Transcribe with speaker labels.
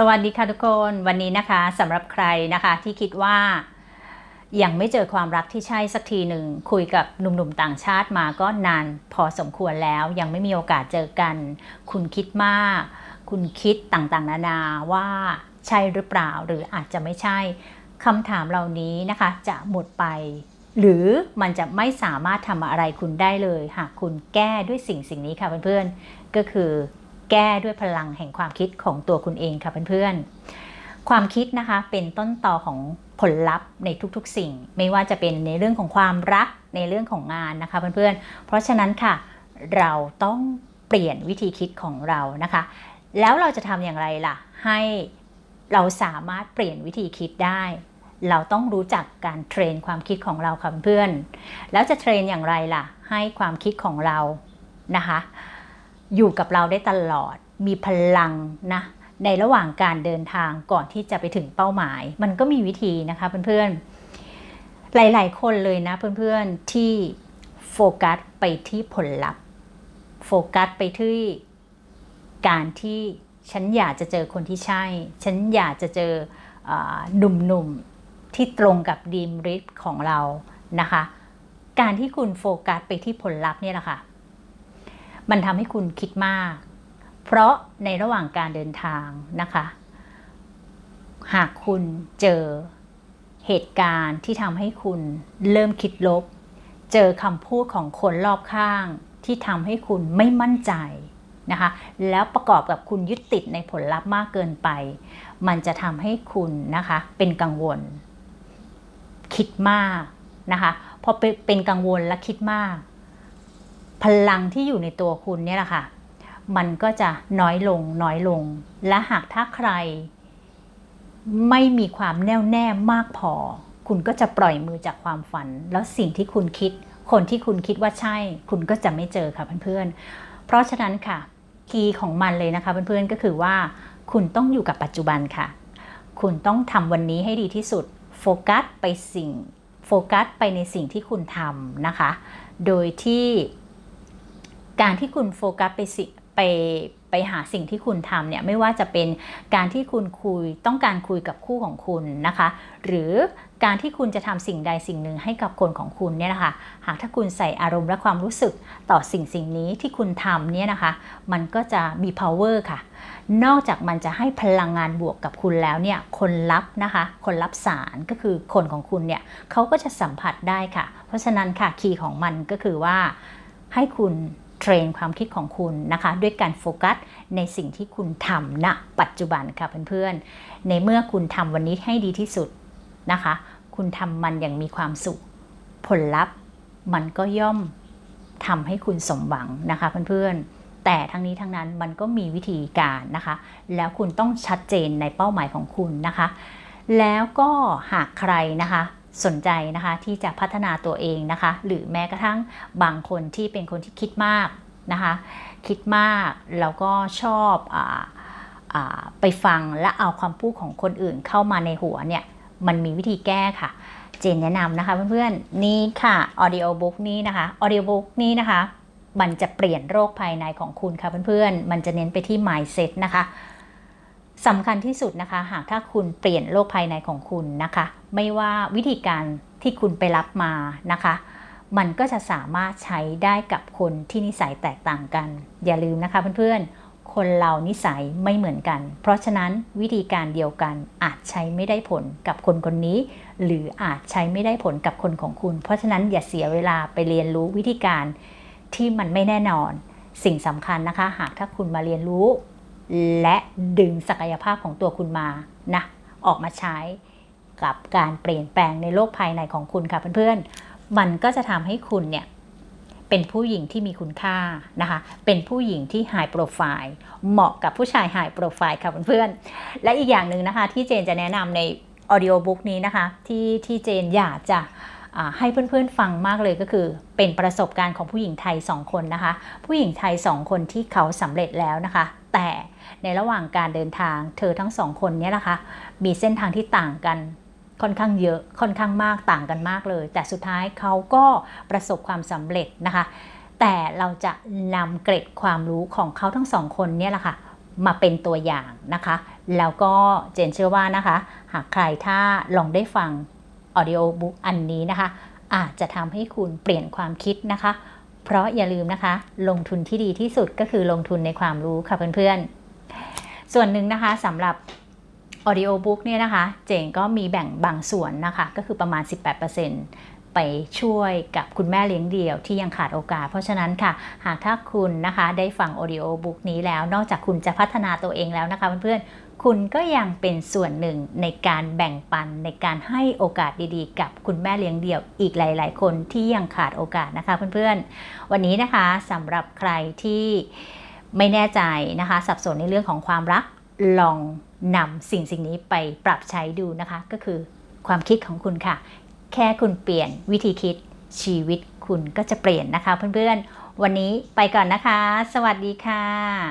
Speaker 1: สวัสดีค่ะทุกคนวันนี้นะคะสำหรับใครนะคะที่คิดว่ายังไม่เจอความรักที่ใช่สักทีหนึ่งคุยกับหนุ่มๆต่างชาติมาก็นานพอสมควรแล้ว ยังไม่มีโอกาสเจอกัน คุณคิดมาก คุณคิดต่างๆ นานาว่าใช่หรือเปล่าหรืออาจจะไม่ใช่คำถามเหล่านี้นะคะจะหมดไป หรือมันจะไม่สามารถทำอะไรคุณได้เลย หากคุณแก้ด้วยสิ่งสิ่งนี้ค่ะเพื่อนๆก็คือ แก้ด้วยพลังแห่งความคิดของตัวคุณเองค่ะเพื่อนๆ ความคิดนะคะเป็นต้นต่อของผลลัพธ์ในทุกๆ สิ่ง ไม่ว่าจะเป็นในเรื่องของความรักในเรื่องของงานนะคะเพื่อนๆ เพราะฉะนั้นค่ะ เราต้องเปลี่ยนวิธีคิดของเรานะคะ แล้วเราจะทำอย่างไรล่ะ ให้เราสามารถเปลี่ยนวิธีคิดได้ เราต้องรู้จักการเทรนความคิดของเราค่ะเพื่อนๆแล้วจะเทรนอย่างไรล่ะ ให้ความคิดของเรานะคะ อยู่กับเราได้ตลอด มีพลังนะในระหว่างการเดินทางก่อนที่จะไปถึงเป้าหมาย มันก็มีวิธีนะคะเพื่อนๆ หลายๆ คนเลยนะเพื่อนๆที่โฟกัสไปที่ผลลัพธ์ โฟกัสไปที่การที่ฉันอยากจะเจอคนที่ใช่ ฉันอยากจะเจอหนุ่มๆที่ตรงกับดีมริสของเรานะคะ การที่คุณโฟกัสไปที่ผลลัพธ์เนี่ยแหละค่ะ มันทำให้คุณคิดมาก เพราะในระหว่างการเดินทางนะคะ หากคุณเจอเหตุการณ์ที่ทำให้คุณเริ่มคิดลบ เจอคำพูดของคนรอบข้างที่ทำให้คุณไม่มั่นใจนะคะ แล้วประกอบกับคุณยึดติดในผลลัพธ์มากเกินไป มันจะทำให้คุณนะคะเป็นกังวล คิดมากนะคะพอเป็นกังวลและคิดมาก พลังที่อยู่ในตัวคุณเนี่ยแหละค่ะ มันก็จะน้อยลงน้อยลง และหากถ้าใคร ไม่มีความแน่วแน่มากพอ คุณก็จะปล่อยมือจากความฝัน แล้วสิ่งที่คุณคิด คนที่คุณคิดว่าใช่ คุณก็จะไม่เจอค่ะเพื่อนๆ เพราะฉะนั้นค่ะคีย์ของมันเลยนะคะเพื่อนๆก็คือว่า คุณต้องอยู่กับปัจจุบันค่ะ คุณต้องทำวันนี้ให้ดีที่สุด โฟกัสไปสิ่ง โฟกัสไปในสิ่งที่คุณทำนะคะ โดยที่ การที่คุณโฟกัสไปสิไปไปหาสิ่งที่คุณทำเนี่ยไม่ว่าจะเป็นการที่คุณคุยต้องการคุยกับคู่ของคุณนะคะ หรือการที่คุณจะทำสิ่งใดสิ่งหนึ่งให้กับคนของคุณเนี่ยนะคะ หากถ้าคุณใส่อารมณ์และความรู้สึกต่อสิ่งสิ่งนี้ที่คุณทำเนี่ยนะคะ มันก็จะมี power ค่ะ นอกจากมันจะให้พลังงานบวกกับคุณแล้วเนี่ย คนรับนะคะ คนรับสารก็คือคนของคุณเนี่ยเขาก็จะสัมผัสได้ค่ะ เพราะฉะนั้นค่ะคีย์ของมันก็คือว่าให้คุณ เทรนความคิดของคุณนะคะ ด้วยการโฟกัสในสิ่งที่คุณทำณปัจจุบันค่ะเพื่อนๆ ในเมื่อคุณทำวันนี้ให้ดีที่สุดนะคะ คุณทำมันอย่างมีความสุข ผลลัพธ์มันก็ย่อมทำให้คุณสมหวังนะคะเพื่อนๆแต่ทั้งนี้ทั้งนั้นมันก็มีวิธีการนะคะ แล้วคุณต้องชัดเจนในเป้าหมายของคุณนะคะ แล้วก็หากใครนะคะ สนใจนะคะที่จะพัฒนาตัวเองนะคะ หรือแม้กระทั่งบางคนที่เป็นคนที่คิดมากนะคะ คิดมากแล้วก็ชอบอไปฟังและเอาความพูดของคนอื่นเข้ามาในหัวเนี่ยมันมีวิธีแก้ค่ะ เจนแนะนำนะคะเพื่อนๆนี่ค่ะ audio book นี้นะคะ audio book นี้นะคะ มันจะเปลี่ยนโรคภายในของคุณค่ะเพื่อนๆ มันจะเน้นไปที่ mindset นะคะสำคัญที่สุดนะคะ หากถ้าคุณเปลี่ยนโลกภายในของคุณนะคะ ไม่ว่าวิธีการที่คุณไปรับมานะคะ มันก็จะสามารถใช้ได้กับคนที่นิสัยแตกต่างกัน อย่าลืมนะคะเพื่อนๆ คนเรานิสัยไม่เหมือนกัน เพราะฉะนั้นวิธีการเดียวกันอาจใช้ไม่ได้ผลกับคนคนนี้ หรืออาจใช้ไม่ได้ผลกับคนของคุณ เพราะฉะนั้นอย่าเสียเวลาไปเรียนรู้วิธีการที่มันไม่แน่นอน สิ่งสำคัญนะคะ หากถ้าคุณมาเรียนรู้ และดึงศักยภาพของตัวคุณมานะออกมาใช้ กับการเปลี่ยนแปลงในโลกภายในของคุณค่ะเพื่อนๆ มันก็จะทำให้คุณเนี่ยเป็นผู้หญิงที่มีคุณค่านะคะ เป็นผู้หญิงที่ไฮโปรไฟล์เหมาะกับผู้ชายไฮโปรไฟล์ค่ะเพื่อนๆ และอีกอย่างหนึ่งนะคะที่เจนจะแนะนำในออดิโอบุ๊กนี้นะคะที่ที่เจนอยากจะให้เพื่อนๆฟังมากเลยก็คือ เป็นประสบการณ์ของผู้หญิงไทย 2 คนนะคะ ผู้หญิงไทย 2 คนที่เขาสำเร็จแล้วนะคะ แต่ในระหว่างการเดินทางเธอทั้งสองคนนี้นะคะ มีเส้นทางที่ต่างกัน ค่อนข้างเยอะค่อนข้างมากต่างกันมากเลย แต่สุดท้ายเขาก็ประสบความสำเร็จนะคะ แต่เราจะนำเกร็ดความรู้ของเขาทั้งสองคนเนี่ยแหละค่ะมาเป็นตัวอย่างนะคะ แล้วก็เจนเชื่อว่านะคะ หากใครถ้าลองได้ฟัง audio book อันนี้นะคะ อาจจะทำให้คุณเปลี่ยนความคิดนะคะ เพราะอย่าลืมนะคะ ลงทุนที่ดีที่สุดก็คือลงทุนในความรู้ค่ะเพื่อนๆ ส่วนหนึ่งนะคะสำหรับ audio book เนี่ยนะคะ เจงก็มีแบ่งบางส่วนนะคะ ก็คือประมาณ 18%ไปช่วยกับคุณแม่เลี้ยงเดี่ยวที่ยังขาดโอกาส เพราะฉะนั้นค่ะ หากถ้าคุณนะคะได้ฟัง audio book นี้แล้ว นอกจากคุณจะพัฒนาตัวเองแล้วนะคะเพื่อนๆ คุณก็ยังเป็นส่วนหนึ่งในการแบ่งปันในการให้โอกาสดีๆ กับคุณแม่เลี้ยงเดี่ยวอีกหลาย ๆ คนที่ยังขาดโอกาสนะคะเพื่อนๆ วันนี้นะคะสำหรับใครที่ไม่แน่ใจนะคะ สับสนในเรื่องของความรัก ลองนำสิ่งสิ่งนี้ไปปรับใช้ดูนะคะ ก็คือความคิดของคุณค่ะ แค่คุณเปลี่ยนวิธีคิดชีวิตคุณก็จะเปลี่ยนนะคะเพื่อนๆ วันนี้ไปก่อนนะคะ สวัสดีค่ะ